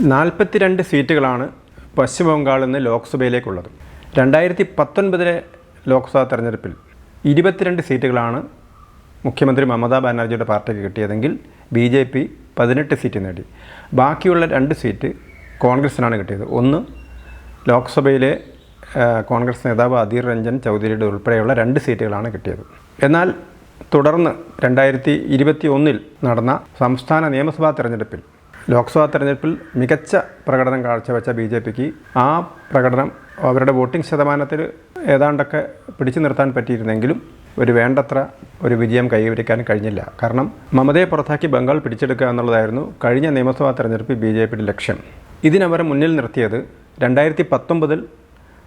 നാൽപ്പത്തിരണ്ട് സീറ്റുകളാണ് പശ്ചിമ ബംഗാളിൽ നിന്ന് ലോക്സഭയിലേക്കുള്ളത്. രണ്ടായിരത്തി പത്തൊൻപതിലെ ലോക്സഭാ തെരഞ്ഞെടുപ്പിൽ ഇരുപത്തിരണ്ട് സീറ്റുകളാണ് മുഖ്യമന്ത്രി മമതാ ബാനർജിയുടെ പാർട്ടിക്ക് കിട്ടിയതെങ്കിൽ ബി ജെ പി പതിനെട്ട് സീറ്റ് നേടി. ബാക്കിയുള്ള രണ്ട് സീറ്റ് കോൺഗ്രസിനാണ് കിട്ടിയത്. ഒന്ന് ലോക്സഭയിലെ കോൺഗ്രസ് നേതാവ് അധീർ രഞ്ജൻ ചൗധരിയുടെ ഉൾപ്പെടെയുള്ള രണ്ട് സീറ്റുകളാണ് കിട്ടിയത്. എന്നാൽ തുടർന്ന് രണ്ടായിരത്തി ഇരുപത്തി ഒന്നിൽ നടന്ന സംസ്ഥാന നിയമസഭാ തെരഞ്ഞെടുപ്പിൽ ലോക്സഭാ തെരഞ്ഞെടുപ്പിൽ മികച്ച പ്രകടനം കാഴ്ചവെച്ച ബി ജെ പിക്ക് ആ പ്രകടനം അവരുടെ വോട്ടിംഗ് ശതമാനത്തിൽ ഏതാണ്ടൊക്കെ പിടിച്ചു നിർത്താൻ പറ്റിയിരുന്നെങ്കിലും ഒരു വേണ്ടത്ര ഒരു വിജയം കൈവരിക്കാൻ കഴിഞ്ഞില്ല. കാരണം മമതയെ പുറത്താക്കി ബംഗാൾ പിടിച്ചെടുക്കുക എന്നുള്ളതായിരുന്നു കഴിഞ്ഞ നിയമസഭാ തെരഞ്ഞെടുപ്പിൽ ബി ജെ പിയുടെ ലക്ഷ്യം. ഇതിനവർ മുന്നിൽ നിർത്തിയത് രണ്ടായിരത്തി പത്തൊമ്പതിൽ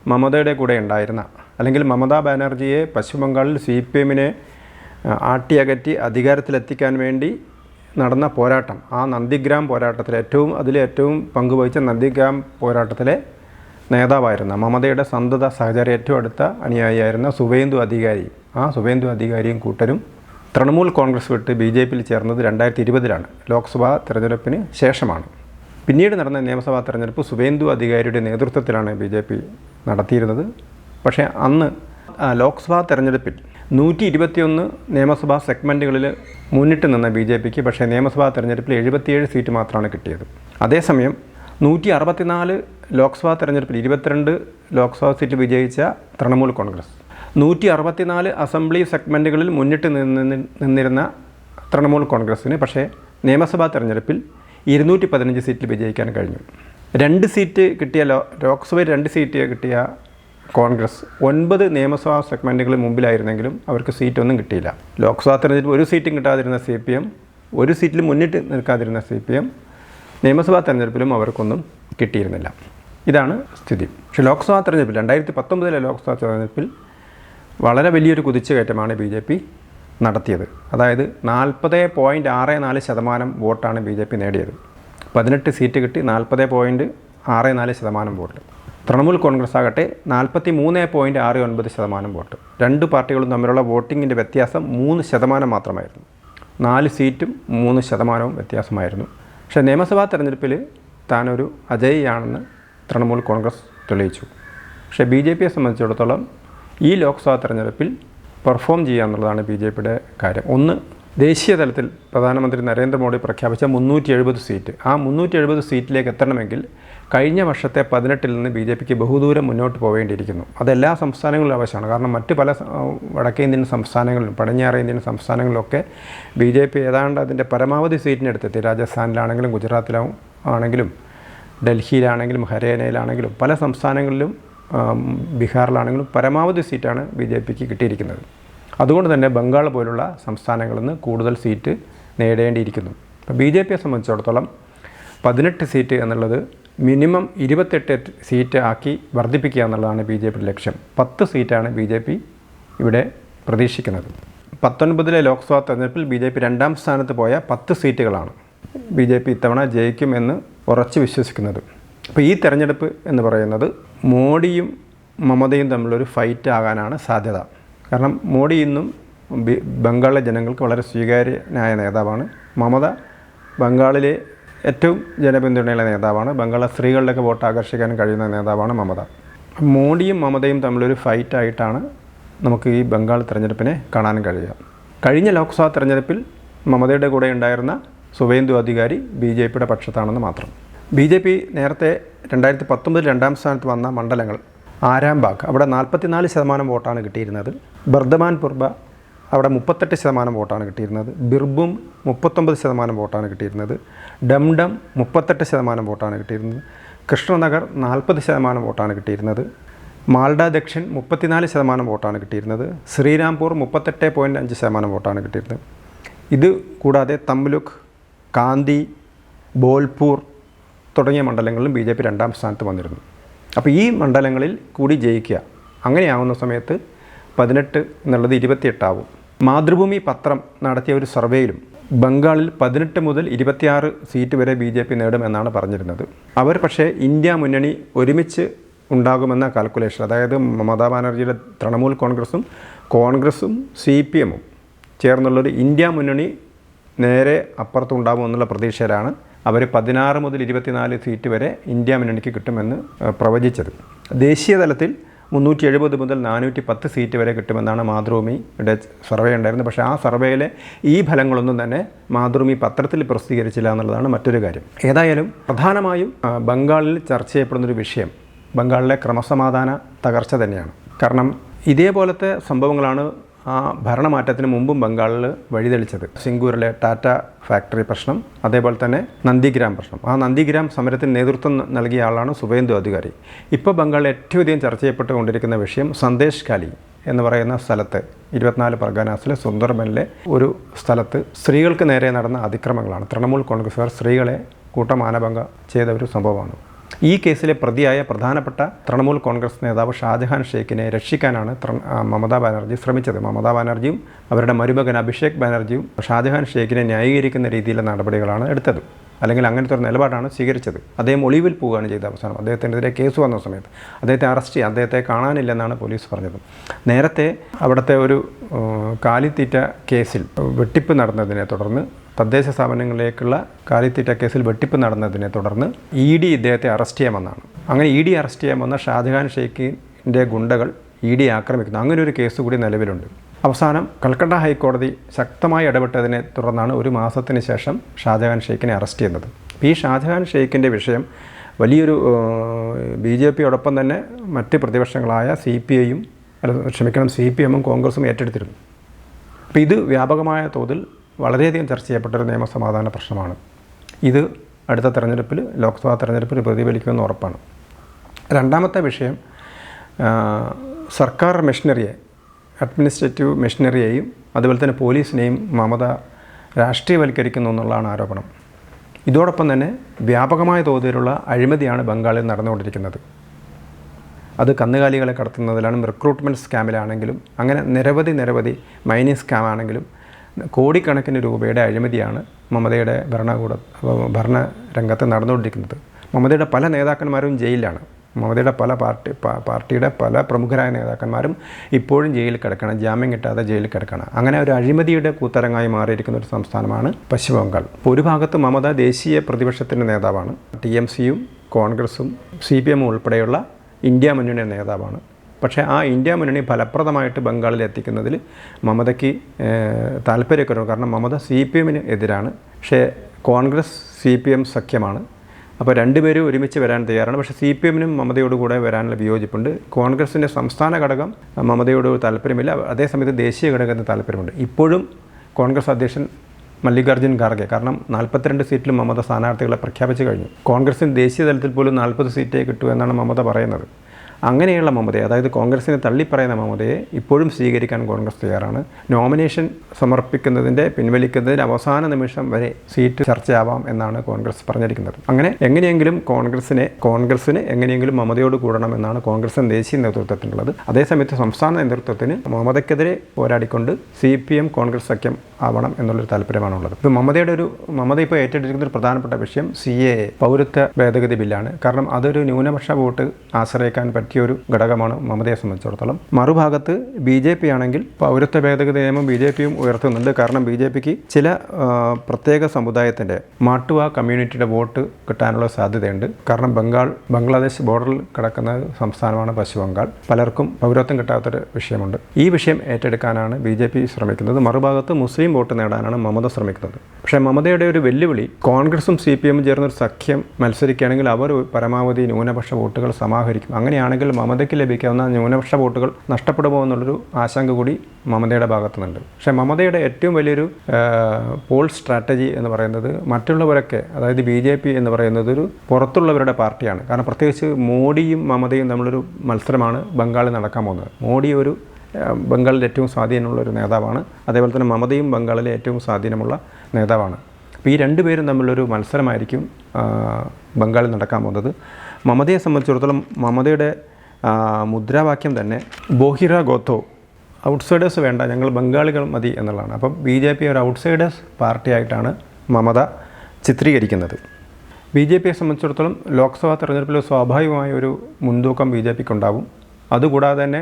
മമതയുടെ കൂടെ ഉണ്ടായിരുന്ന അല്ലെങ്കിൽ മമതാ ബാനർജിയെ പശ്ചിമ ബംഗാളിൽ സി പി എമ്മിനെ ആട്ടിയകറ്റി അധികാരത്തിലെത്തിക്കാൻ വേണ്ടി നടന്ന പോരാട്ടം. ആ നന്ദിഗ്രാം പോരാട്ടത്തിൽ ഏറ്റവും അതിലേറ്റവും പങ്കുവഹിച്ച നന്ദിഗ്രാം പോരാട്ടത്തിലെ നേതാവായിരുന്ന മമതയുടെ സന്തത സഹചാരി ഏറ്റവും അടുത്ത അനുയായിയായിരുന്ന സുവേന്ദു അധികാരി. ആ സുവേന്ദു അധികാരിയും കൂട്ടരും തൃണമൂൽ കോൺഗ്രസ് വിട്ട് ബി ജെ പിയിൽ ചേർന്നത് രണ്ടായിരത്തി ഇരുപതിലാണ് ലോക്സഭാ തെരഞ്ഞെടുപ്പിന് ശേഷമാണ്. പിന്നീട് നടന്ന നിയമസഭാ തെരഞ്ഞെടുപ്പ് സുവേന്ദു അധികാരിയുടെ നേതൃത്വത്തിലാണ് ബി ജെ പി നടത്തിയിരുന്നത്. പക്ഷേ അന്ന് ലോക്സഭാ തെരഞ്ഞെടുപ്പിൽ നൂറ്റി ഇരുപത്തിയൊന്ന് നിയമസഭാ സെഗ്മെന്റുകളിൽ മുന്നിട്ട് നിന്ന ബി ജെ പിക്ക് പക്ഷേ നിയമസഭാ തെരഞ്ഞെടുപ്പിൽ എഴുപത്തിയേഴ് സീറ്റ് മാത്രമാണ് കിട്ടിയത്. അതേസമയം നൂറ്റി അറുപത്തിനാല് ലോക്സഭാ തെരഞ്ഞെടുപ്പിൽ ഇരുപത്തിരണ്ട് ലോക്സഭാ സീറ്റ് വിജയിച്ച തൃണമൂൽ കോൺഗ്രസ്. നൂറ്റി അറുപത്തിനാല് അസംബ്ലി സെഗ്മെന്റുകളിൽ മുന്നിട്ട് നിന്ന് നിന്നിരുന്ന തൃണമൂൽ കോൺഗ്രസ്സിന് പക്ഷേ നിയമസഭാ തെരഞ്ഞെടുപ്പിൽ ഇരുന്നൂറ്റി പതിനഞ്ച് സീറ്റിൽ വിജയിക്കാൻ കഴിഞ്ഞു. രണ്ട് സീറ്റ് കിട്ടിയ ലോ ലോക്സഭയിൽ രണ്ട് സീറ്റ് കിട്ടിയ കോൺഗ്രസ് ഒൻപത് നിയമസഭാ സെഗ്മെന്റുകളിൽ മുമ്പിലായിരുന്നെങ്കിലും അവർക്ക് സീറ്റൊന്നും കിട്ടിയില്ല. ലോക്സഭാ തെരഞ്ഞെടുപ്പ് ഒരു സീറ്റും കിട്ടാതിരുന്ന സി പി എം ഒരു സീറ്റിൽ മുന്നിട്ട് നിൽക്കാതിരുന്ന സി പി എം നിയമസഭാ തെരഞ്ഞെടുപ്പിലും അവർക്കൊന്നും കിട്ടിയിരുന്നില്ല. ഇതാണ് സ്ഥിതി. പക്ഷേ ലോക്സഭാ തെരഞ്ഞെടുപ്പിൽ രണ്ടായിരത്തി പത്തൊമ്പതിലെ ലോക്സഭാ തെരഞ്ഞെടുപ്പിൽ വളരെ വലിയൊരു കുതിച്ചുകയറ്റമാണ് ബി ജെ പി നടത്തിയത്. അതായത് നാൽപ്പത് പോയിന്റ് ആറ് നാല് ശതമാനം വോട്ടാണ് ബി ജെ പി നേടിയത്. പതിനെട്ട് സീറ്റ് കിട്ടി നാൽപ്പത് പോയിന്റ് ആറ് നാല് ശതമാനം വോട്ട്. തൃണമൂൽ കോൺഗ്രസ് ആകട്ടെ നാൽപ്പത്തി മൂന്ന് പോയിന്റ് ആറ് ഒൻപത് ശതമാനം വോട്ട്. രണ്ട് പാർട്ടികളും തമ്മിലുള്ള വോട്ടിങ്ങിന്റെ വ്യത്യാസം മൂന്ന് ശതമാനം മാത്രമായിരുന്നു. നാല് സീറ്റും മൂന്ന് ശതമാനവും വ്യത്യാസമായിരുന്നു. പക്ഷേ നിയമസഭാ തെരഞ്ഞെടുപ്പിൽ താനൊരു അജയിയാണെന്ന് തൃണമൂൽ കോൺഗ്രസ് തെളിയിച്ചു. പക്ഷേ ബി ജെ പിയെ സംബന്ധിച്ചിടത്തോളം ഈ ലോക്സഭാ തെരഞ്ഞെടുപ്പിൽ പെർഫോം ചെയ്യുക എന്നുള്ളതാണ് ബി ജെ പിയുടെ കാര്യം. ഒന്ന് ദേശീയ തലത്തിൽ പ്രധാനമന്ത്രി നരേന്ദ്രമോദി പ്രഖ്യാപിച്ച മുന്നൂറ്റി എഴുപത് സീറ്റ്. ആ മുന്നൂറ്റി എഴുപത് സീറ്റിലേക്ക് എത്തണമെങ്കിൽ കഴിഞ്ഞ വർഷത്തെ പതിനെട്ടിൽ നിന്ന് ബി ജെ പിക്ക് ബഹുദൂരം മുന്നോട്ട് പോവേണ്ടിയിരിക്കുന്നു. അതെല്ലാ സംസ്ഥാനങ്ങളിലും ആവശ്യമാണ്. കാരണം മറ്റ് പല വടക്കേ ഇന്ത്യൻ സംസ്ഥാനങ്ങളിലും പടിഞ്ഞാറേ ഇന്ത്യൻ സംസ്ഥാനങ്ങളിലൊക്കെ ബി ജെ പി ഏതാണ്ട് അതിന്റെ പരമാവധി സീറ്റിനെടുത്തെത്തി. രാജസ്ഥാനിലാണെങ്കിലും ഗുജറാത്തിലും ആണെങ്കിലും ഡൽഹിയിലാണെങ്കിലും ഹരിയാനയിലാണെങ്കിലും പല സംസ്ഥാനങ്ങളിലും ബീഹാറിലാണെങ്കിലും പരമാവധി സീറ്റാണ് ബി ജെ പിക്ക് കിട്ടിയിരിക്കുന്നത്. അതുകൊണ്ട് തന്നെ ബംഗാൾ പോലുള്ള സംസ്ഥാനങ്ങളിൽ നിന്ന് കൂടുതൽ സീറ്റ് നേടേണ്ടിയിരിക്കുന്നു. അപ്പോൾ ബി ജെ പിയെ സംബന്ധിച്ചിടത്തോളം പതിനെട്ട് സീറ്റ് എന്നുള്ളത് മിനിമം ഇരുപത്തെട്ട് സീറ്റ് ആക്കി വർദ്ധിപ്പിക്കുക എന്നുള്ളതാണ് ബി ജെ പിയുടെ ലക്ഷ്യം. പത്ത് സീറ്റാണ് ബി ജെ പി ഇവിടെ പ്രതീക്ഷിക്കുന്നത്. പത്തൊൻപതിലെ ലോക്സഭാ തെരഞ്ഞെടുപ്പിൽ ബി ജെ പി രണ്ടാം സ്ഥാനത്ത് പോയ പത്ത് സീറ്റുകളാണ് ബി ജെ പി ഇത്തവണ ജയിക്കുമെന്ന് ഉറച്ചു വിശ്വസിക്കുന്നത്. അപ്പോൾ ഈ തെരഞ്ഞെടുപ്പ് എന്ന് പറയുന്നത് മോഡിയും മമതയും തമ്മിലൊരു ഫൈറ്റ് ആകാനാണ് സാധ്യത. കാരണം മോഡി ഇന്നും ബംഗാളിലെ ജനങ്ങൾക്ക് വളരെ സ്വീകാര്യനായ നേതാവാണ്. മമത ബംഗാളിലെ ഏറ്റവും ജനപിന്തുണയുള്ള നേതാവാണ്. ബംഗാളിലെ സ്ത്രീകളുടെയൊക്കെ വോട്ട് ആകർഷിക്കാൻ കഴിയുന്ന നേതാവാണ് മമത. മോഡിയും മമതയും തമ്മിലൊരു ഫൈറ്റായിട്ടാണ് നമുക്ക് ഈ ബംഗാൾ തെരഞ്ഞെടുപ്പിനെ കാണാൻ കഴിയുക. കഴിഞ്ഞ ലോക്സഭാ തിരഞ്ഞെടുപ്പിൽ മമതയുടെ കൂടെ ഉണ്ടായിരുന്ന സുവേന്ദു അധികാരി ബി ജെ പിയുടെ പക്ഷത്താണെന്ന് മാത്രം. ബി ജെ പി നേരത്തെ രണ്ടായിരത്തി പത്തൊമ്പതിൽ രണ്ടാം സ്ഥാനത്ത് വന്ന മണ്ഡലങ്ങൾ ആരാംബാഗ് അവിടെ നാൽപ്പത്തിനാല് ശതമാനം വോട്ടാണ് കിട്ടിയിരുന്നത്. ബർദമാൻ പുർബ അവിടെ മുപ്പത്തെട്ട് ശതമാനം വോട്ടാണ് കിട്ടിയിരുന്നത്. ബിർബും മുപ്പത്തൊമ്പത് ശതമാനം വോട്ടാണ് കിട്ടിയിരുന്നത്. ഡംഡം മുപ്പത്തെട്ട് ശതമാനം വോട്ടാണ് കിട്ടിയിരുന്നത്. കൃഷ്ണനഗർ നാൽപ്പത് ശതമാനം വോട്ടാണ് കിട്ടിയിരുന്നത്. മാൾഡ ദക്ഷിൺ മുപ്പത്തിനാല് ശതമാനം വോട്ടാണ് കിട്ടിയിരുന്നത്. ശ്രീരാംപൂർ മുപ്പത്തെട്ട് പോയിന്റ് അഞ്ച് ശതമാനം വോട്ടാണ് കിട്ടിയിരുന്നത്. ഇത് കൂടാതെ തംലുക് കാന്തി ബോൽപൂർ തുടങ്ങിയ മണ്ഡലങ്ങളിലും ബി ജെ പി രണ്ടാം സ്ഥാനത്ത് വന്നിരുന്നു. അപ്പോൾ ഈ മണ്ഡലങ്ങളിൽ കൂടി ജയിക്കുക. അങ്ങനെയാവുന്ന സമയത്ത് പതിനെട്ട് എന്നുള്ളത് ഇരുപത്തിയെട്ടാവും. മാതൃഭൂമി പത്രം നടത്തിയ ഒരു സർവേയിലും ബംഗാളിൽ പതിനെട്ട് മുതൽ ഇരുപത്തിയാറ് സീറ്റ് വരെ ബി ജെ പി നേടുമെന്നാണ് പറഞ്ഞിരുന്നത്. അവർ പക്ഷേ ഇന്ത്യ മുന്നണി ഒരുമിച്ച് ഉണ്ടാകുമെന്ന കാൽക്കുലേഷൻ അതായത് മമതാ ബാനർജിയുടെ തൃണമൂൽ കോൺഗ്രസും കോൺഗ്രസും സി പി എമ്മും ചേർന്നുള്ളൊരു ഇന്ത്യ മുന്നണി നേരെ അപ്പുറത്തുണ്ടാകുമെന്നുള്ള പ്രതീക്ഷയിലാണ് അവർ പതിനാറ് മുതൽ ഇരുപത്തിനാല് സീറ്റ് വരെ ഇന്ത്യ മുന്നണിക്ക് കിട്ടുമെന്ന് പ്രവചിച്ചത്. ദേശീയ തലത്തിൽ മുന്നൂറ്റി എഴുപത് മുതൽ നാനൂറ്റി പത്ത് സീറ്റ് വരെ കിട്ടുമെന്നാണ് മാതൃഭൂമിയുടെ സർവേ ഉണ്ടായിരുന്നത്. പക്ഷേ ആ സർവേയിലെ ഈ ഫലങ്ങളൊന്നും തന്നെ മാതൃഭൂമി പത്രത്തിൽ പ്രസിദ്ധീകരിച്ചില്ല എന്നുള്ളതാണ് മറ്റൊരു കാര്യം. ഏതായാലും പ്രധാനമായും ബംഗാളിൽ ചർച്ച ചെയ്യപ്പെടുന്നൊരു വിഷയം ബംഗാളിലെ ക്രമസമാധാന തകർച്ച തന്നെയാണ്. കാരണം ഇതേപോലത്തെ സംഭവങ്ങളാണ് ആ ഭരണമാറ്റത്തിന് മുമ്പും ബംഗാളിൽ വഴിതെളിച്ചത്. സിംഗൂരിലെ ടാറ്റ ഫാക്ടറി പ്രശ്നം അതേപോലെ തന്നെ നന്ദിഗ്രാം പ്രശ്നം. ആ നന്ദിഗ്രാം സമരത്തിന് നേതൃത്വം നൽകിയ ആളാണ് സുവേന്ദു അധികാരി. ഇപ്പോൾ ബംഗാളിൽ ഏറ്റവും അധികം ചർച്ച ചെയ്യപ്പെട്ടുകൊണ്ടിരിക്കുന്ന വിഷയം സന്ദേശ് കാലി എന്ന് പറയുന്ന സ്ഥലത്ത് ഇരുപത്തിനാല് പർഗാനാസിലെ സുന്ദർബനിലെ ഒരു സ്ഥലത്ത് സ്ത്രീകൾക്ക് നേരെ നടന്ന അതിക്രമങ്ങളാണ്. തൃണമൂൽ കോൺഗ്രസ്സുകാർ സ്ത്രീകളെ കൂട്ടമാനഭംഗം ചെയ്ത ഒരു സംഭവമാണ്. ഈ കേസിലെ പ്രതിയായ പ്രധാനപ്പെട്ട തൃണമൂൽ കോൺഗ്രസ് നേതാവ് ഷാജഹാൻ ഷെയ്ഖിനെ രക്ഷിക്കാനാണ് മമതാ ബാനർജി ശ്രമിച്ചത്. മമതാ ബാനർജിയും അവരുടെ മരുമകൻ അഭിഷേക് ബാനർജിയും ഷാജഹാൻ ഷെയ്ഖിനെ ന്യായീകരിക്കുന്ന രീതിയിലുള്ള നടപടികളാണ് എടുത്തത്. അല്ലെങ്കിൽ അങ്ങനത്തെ ഒരു നിലപാടാണ് സ്വീകരിച്ചത്. അദ്ദേഹം ഒളിവിൽ പോവുകയാണ് ചെയ്ത അവസാനം. അദ്ദേഹത്തിനെതിരെ കേസ് വന്ന സമയത്ത് അദ്ദേഹത്തെ അറസ്റ്റ് ചെയ്യാൻ അദ്ദേഹത്തെ കാണാനില്ലെന്നാണ് പോലീസ് പറഞ്ഞത്. നേരത്തെ അവിടുത്തെ ഒരു കാലിത്തീറ്റ കേസിൽ വെട്ടിപ്പ് നടന്നതിനെ തുടർന്ന് തദ്ദേശ സ്ഥാപനങ്ങളിലേക്കുള്ള കാലിത്തീറ്റ കേസിൽ വെട്ടിപ്പ് നടന്നതിനെ തുടർന്ന് ഇ ഡി ഇദ്ദേഹത്തെ അറസ്റ്റ് ചെയ്യാമെന്നാണ്. അങ്ങനെ ഇ ഡി അറസ്റ്റ് ചെയ്യാമെന്ന ഷാജഹാൻ ഷെയ്ഖിന്റെ ഗുണ്ടകൾ ഇ ഡി ആക്രമിക്കുന്നു. അങ്ങനെ ഒരു കേസ് കൂടി നിലവിലുണ്ട്. അവസാനം കൽക്കട്ട ഹൈക്കോടതി ശക്തമായി ഇടപെട്ടതിനെ തുടർന്നാണ് ഒരു മാസത്തിന് ശേഷം ഷാജഹാൻ ഷെയ്ഖിനെ അറസ്റ്റ് ചെയ്യുന്നത്. ഈ ഷാജഹാൻ ഷെയ്ഖിന്റെ വിഷയം വലിയൊരു ബി ജെ പിയോടൊപ്പം തന്നെ മറ്റ് പ്രതിപക്ഷങ്ങളായ സി പി ഐയും ക്ഷമിക്കണം സി പി എമ്മും കോൺഗ്രസും ഏറ്റെടുത്തിരുന്നു. അപ്പോൾ ഇത് വ്യാപകമായ തോതിൽ വളരെയധികം ചർച്ച ചെയ്യപ്പെട്ട ഒരു നിയമസമാധാന പ്രശ്നമാണ്. ഇത് അടുത്ത തെരഞ്ഞെടുപ്പിൽ ലോക്സഭാ തെരഞ്ഞെടുപ്പിൽ പ്രതിഫലിക്കുമെന്ന് ഉറപ്പാണ്. രണ്ടാമത്തെ വിഷയം സർക്കാർ മെഷീനറിയെ അഡ്മിനിസ്ട്രേറ്റീവ് മെഷീനറിയെയും അതുപോലെ തന്നെ പോലീസിനെയും മമത രാഷ്ട്രീയവൽക്കരിക്കുന്നു എന്നുള്ളതാണ് ആരോപണം. ഇതോടൊപ്പം തന്നെ വ്യാപകമായ തോതിലുള്ള അഴിമതിയാണ് ബംഗാളിൽ നടന്നുകൊണ്ടിരിക്കുന്നത്. അത് കന്നുകാലികളെ കടത്തുന്നതിലാണ് റിക്രൂട്ട്മെന്റ് സ്കാമിലാണെങ്കിലും അങ്ങനെ നിരവധി നിരവധി മൈനിങ് സ്കാം ആണെങ്കിലും കോടിക്കണക്കിന് രൂപയുടെ അഴിമതിയാണ് മമതയുടെ ഭരണകൂട ഭരണ രംഗത്ത് നടന്നുകൊണ്ടിരിക്കുന്നത്. മമതയുടെ പല നേതാക്കന്മാരും ജയിലിലാണ്. മമതയുടെ പല പാർട്ടി പാർട്ടിയുടെ പല പ്രമുഖരായ നേതാക്കന്മാരും ഇപ്പോഴും ജയിലിൽ കിടക്കണം ജാമ്യം കിട്ടാതെ ജയിലിൽ കിടക്കണം. അങ്ങനെ ഒരു അഴിമതിയുടെ കൂത്തരങ്ങായി മാറിയിരിക്കുന്ന ഒരു സംസ്ഥാനമാണ് പശ്ചിമ ബംഗാൾ ഒരു ഭാഗത്ത് മമത ദേശീയ പ്രതിപക്ഷത്തിന്റെ നേതാവാണ് ടി എം സിയും കോൺഗ്രസും സി പി എമ്മും ഉൾപ്പെടെയുള്ള ഇന്ത്യ മുന്നണിയുടെ നേതാവാണ്. പക്ഷേ ആ ഇന്ത്യ മുന്നണി ഫലപ്രദമായിട്ട് ബംഗാളിൽ എത്തിക്കുന്നതിൽ മമതയ്ക്ക് താല്പര്യക്കുറവ് കാരണം മമത സി പി എമ്മിന് എതിരാണ്. പക്ഷേ കോൺഗ്രസ് സി പി എം സഖ്യമാണ്. അപ്പോൾ രണ്ടുപേരും ഒരുമിച്ച് വരാൻ തയ്യാറാണ്. പക്ഷേ സി പി എമ്മിനും മമതയോട് കൂടെ വരാനുള്ള വിയോജിപ്പുണ്ട്. കോൺഗ്രസിന്റെ സംസ്ഥാന ഘടകം മമതയോട് താല്പര്യമില്ല. അതേസമയത്ത് ദേശീയ ഘടകത്തിന് താല്പര്യമുണ്ട്. ഇപ്പോഴും കോൺഗ്രസ് അധ്യക്ഷൻ മല്ലികാർജുൻ ഖാർഗെ കാരണം നാൽപ്പത്തിരണ്ട് സീറ്റിലും മമത സ്ഥാനാർത്ഥികളെ പ്രഖ്യാപിച്ചു കഴിഞ്ഞു. കോൺഗ്രസിന് ദേശീയ തലത്തിൽ പോലും നാൽപ്പത് സീറ്റേ കിട്ടൂ എന്നാണ് മമത പറയുന്നത്. അങ്ങനെയുള്ള മമതയെ അതായത് കോൺഗ്രസിനെ തള്ളിപ്പറയുന്ന മമതയെ ഇപ്പോഴും സ്വീകരിക്കാൻ കോൺഗ്രസ് തയ്യാറാണ്. നോമിനേഷൻ സമർപ്പിക്കുന്നതിന്റെ പിൻവലിക്കുന്നതിന്റെ അവസാന നിമിഷം വരെ സീറ്റ് ചർച്ചയാവാം എന്നാണ് കോൺഗ്രസ് പറഞ്ഞിരിക്കുന്നത്. അങ്ങനെ എങ്ങനെയെങ്കിലും കോൺഗ്രസിനെ കോൺഗ്രസിന് എങ്ങനെയെങ്കിലും മമതയോട് കൂടണമെന്നാണ് കോൺഗ്രസിന് ദേശീയ നേതൃത്വത്തിനുള്ളത്. അതേസമയത്ത് സംസ്ഥാന നേതൃത്വത്തിന് മമതയ്ക്കെതിരെ പോരാടിക്കൊണ്ട് സി പി എം കോൺഗ്രസ് സഖ്യം ആവണം എന്നുള്ളൊരു താല്പര്യമാണുള്ളത്. ഇപ്പോൾ മമതയുടെ ഒരു മമത ഇപ്പോൾ ഏറ്റെടുത്തിരിക്കുന്ന ഒരു പ്രധാനപ്പെട്ട വിഷയം സി എ പൗരത്വ ഭേദഗതി ബില്ലാണ്. കാരണം അതൊരു ന്യൂനപക്ഷ വോട്ട് ആശ്രയിക്കാൻ പറ്റിയ ഒരു ഘടകമാണ് മമതയെ സംബന്ധിച്ചിടത്തോളം. മറുഭാഗത്ത് ബി ജെ പി ആണെങ്കിൽ പൗരത്വ ഭേദഗതി നിയമം ബി ജെ പിയും ഉയർത്തുന്നുണ്ട്. കാരണം ബി ജെ പിക്ക് ചില പ്രത്യേക സമുദായത്തിന്റെ മാട്ടുവ കമ്മ്യൂണിറ്റിയുടെ വോട്ട് കിട്ടാനുള്ള സാധ്യതയുണ്ട്. കാരണം ബംഗാൾ ബംഗ്ലാദേശ് ബോർഡറിൽ കിടക്കുന്ന സംസ്ഥാനമാണ് പശ്ചിമ ബംഗാൾ. പലർക്കും പൗരത്വം കിട്ടാത്തൊരു വിഷയമുണ്ട്. ഈ വിഷയം ഏറ്റെടുക്കാനാണ് ബി ജെ പി ശ്രമിക്കുന്നത്. മറുഭാഗത്ത് മുസ്ലിം വോട്ട് നേടാനാണ് മമത ശ്രമിക്കുന്നത്. പക്ഷേ മമതയുടെ ഒരു വെല്ലുവിളി കോൺഗ്രസും സി പി എമ്മും ചേർന്നൊരു സഖ്യം മത്സരിക്കുകയാണെങ്കിൽ അവർ പരമാവധി ന്യൂനപക്ഷ വോട്ടുകൾ സമാഹരിക്കും. അങ്ങനെയാണെങ്കിൽ മമതയ്ക്ക് ലഭിക്കാവുന്ന ന്യൂനപക്ഷ വോട്ടുകൾ നഷ്ടപ്പെടുമോ എന്നുള്ളൊരു ആശങ്ക കൂടി മമതയുടെ ഭാഗത്തുനിന്നുണ്ട്. പക്ഷേ മമതയുടെ ഏറ്റവും വലിയൊരു പോൾ സ്ട്രാറ്റജി എന്ന് പറയുന്നത് മറ്റുള്ളവരൊക്കെ അതായത് ബി ജെ പി എന്ന് പറയുന്നത് ഒരു പുറത്തുള്ളവരുടെ പാർട്ടിയാണ്. കാരണം പ്രത്യേകിച്ച് മോഡിയും മമതയും തമ്മിലൊരു മത്സരമാണ് ബംഗാളിൽ നടക്കാൻ പോകുന്നത്. മോഡി ഒരു ബംഗാളിൽ ഏറ്റവും സ്വാധീനമുള്ള ഒരു നേതാവാണ്. അതേപോലെ തന്നെ മമതയും ബംഗാളിലെ ഏറ്റവും സ്വാധീനമുള്ള നേതാവാണ്. അപ്പോൾ ഈ രണ്ടുപേരും തമ്മിലൊരു മത്സരമായിരിക്കും ബംഗാളിൽ നടക്കാൻ പോകുന്നത്. മമതയെ സംബന്ധിച്ചിടത്തോളം മമതയുടെ മുദ്രാവാക്യം തന്നെ ബോഹിറ ഗോത്തോ ഔട്ട്സൈഡേഴ്സ് വേണ്ട ഞങ്ങൾ ബംഗാളികൾ മതി എന്നുള്ളതാണ്. അപ്പം ബി ജെ പി ഒരു ഔട്ട്സൈഡേഴ്സ് പാർട്ടിയായിട്ടാണ് മമത ചിത്രീകരിക്കുന്നത്. ബി ജെ പിയെ സംബന്ധിച്ചിടത്തോളം ലോക്സഭാ തെരഞ്ഞെടുപ്പിൽ സ്വാഭാവികമായ ഒരു മുൻതൂക്കം ബി ജെ പിക്ക് ഉണ്ടാവും അതുകൂടാതെ തന്നെ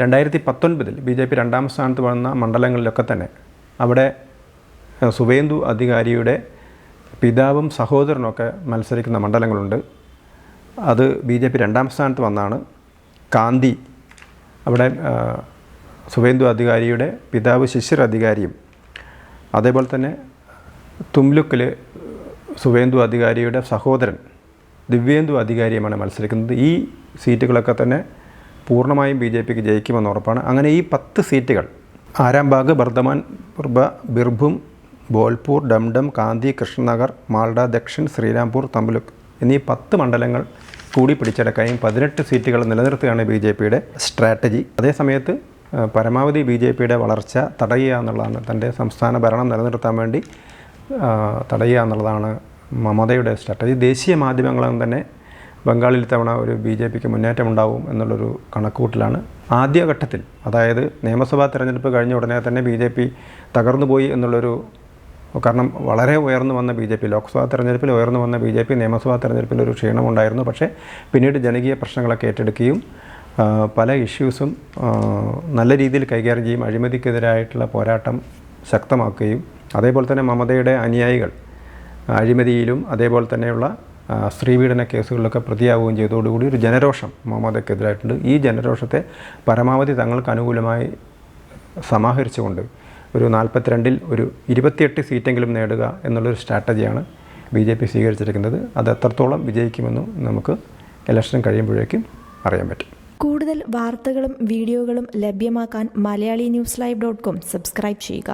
രണ്ടായിരത്തി പത്തൊൻപതിൽ ബി ജെ പി രണ്ടാം സ്ഥാനത്ത് വന്ന മണ്ഡലങ്ങളിലൊക്കെ തന്നെ അവിടെ സുവേന്ദു അധികാരിയുടെ പിതാവും സഹോദരനൊക്കെ മത്സരിക്കുന്ന മണ്ഡലങ്ങളുണ്ട്. അത് ബി ജെ പി രണ്ടാം സ്ഥാനത്ത് വന്നാണ്. കാന്തി അവിടെ സുവേന്ദു അധികാരിയുടെ പിതാവ് ശിശിർ അധികാരിയും അതേപോലെ തന്നെ തുംലുക്കിൽ സുവേന്ദു അധികാരിയുടെ സഹോദരൻ ദിവ്യേന്ദു അധികാരിയുമാണ് മത്സരിക്കുന്നത്. ഈ സീറ്റുകളൊക്കെ തന്നെ പൂർണമായും ബി ജെ പിക്ക് ജയിക്കുമെന്ന് ഉറപ്പാണ്. അങ്ങനെ ഈ പത്ത് സീറ്റുകൾ ആരാംബാഗ് ബർദ്ധമാൻ ബിർബ ബിർഭും ബോൽപൂർ ഡംഡം കാന്തി കൃഷ്ണനഗർ മാൾഡ ദക്ഷിൺ ശ്രീരാംപൂർ തമ്പലുക് എന്നീ പത്ത് മണ്ഡലങ്ങൾ കൂടി പിടിച്ചെടുക്കുകയും പതിനെട്ട് സീറ്റുകൾ നിലനിർത്തുകയാണ് ബി ജെ പിയുടെ സ്ട്രാറ്റജി. അതേസമയത്ത് പരമാവധി ബി ജെ പിയുടെ വളർച്ച തടയുക എന്നുള്ളതാണ് തന്റെ സംസ്ഥാന ഭരണം നിലനിർത്താൻ വേണ്ടി തടയുക എന്നുള്ളതാണ് മമതയുടെ സ്ട്രാറ്റജി. ദേശീയ മാധ്യമങ്ങളും തന്നെ ബംഗാളിൽ തവണ ഒരു ബി ജെ പിക്ക് മുന്നേറ്റം ഉണ്ടാവും എന്നുള്ളൊരു കണക്കൂട്ടിലാണ് ആദ്യഘട്ടത്തിൽ അതായത് നിയമസഭാ തിരഞ്ഞെടുപ്പ് കഴിഞ്ഞ ഉടനെ തന്നെ ബി ജെ പി തകർന്നുപോയി എന്നുള്ളൊരു കാരണം വളരെ ഉയർന്നു വന്ന ബി ജെ പി ലോക്സഭാ തെരഞ്ഞെടുപ്പിൽ ഉയർന്നു വന്ന ബി ജെ പി നിയമസഭാ തെരഞ്ഞെടുപ്പിൽ ഒരു ക്ഷീണമുണ്ടായിരുന്നു. പക്ഷേ പിന്നീട് ജനകീയ പ്രശ്നങ്ങളൊക്കെ ഏറ്റെടുക്കുകയും പല ഇഷ്യൂസും നല്ല രീതിയിൽ കൈകാര്യം ചെയ്യും അഴിമതിക്കെതിരായിട്ടുള്ള പോരാട്ടം ശക്തമാക്കുകയും അതേപോലെ തന്നെ മമതയുടെ അനുയായികൾ അഴിമതിയിലും അതേപോലെ തന്നെയുള്ള സ്ത്രീപീഡന കേസുകളിലൊക്കെ പ്രതിയാവുകയും ചെയ്തതോടുകൂടി ഒരു ജനരോഷം മമതയ്ക്കെതിരായിട്ടുണ്ട്. ഈ ജനരോഷത്തെ പരമാവധി തങ്ങൾക്ക് അനുകൂലമായി സമാഹരിച്ചുകൊണ്ട് ഒരു നാൽപ്പത്തിരണ്ടിൽ ഒരു ഇരുപത്തിയെട്ട് സീറ്റെങ്കിലും നേടുക എന്നുള്ളൊരു സ്ട്രാറ്റജിയാണ് ബി ജെ പി സ്വീകരിച്ചിരിക്കുന്നത്. അത് എത്രത്തോളം വിജയിക്കുമെന്നും നമുക്ക് ഇലക്ഷൻ കഴിയുമ്പോഴേക്കും അറിയാൻ പറ്റും. കൂടുതൽ വാർത്തകളും വീഡിയോകളും ലഭ്യമാക്കാൻ Malayali news live dot com subscribe ചെയ്യുക.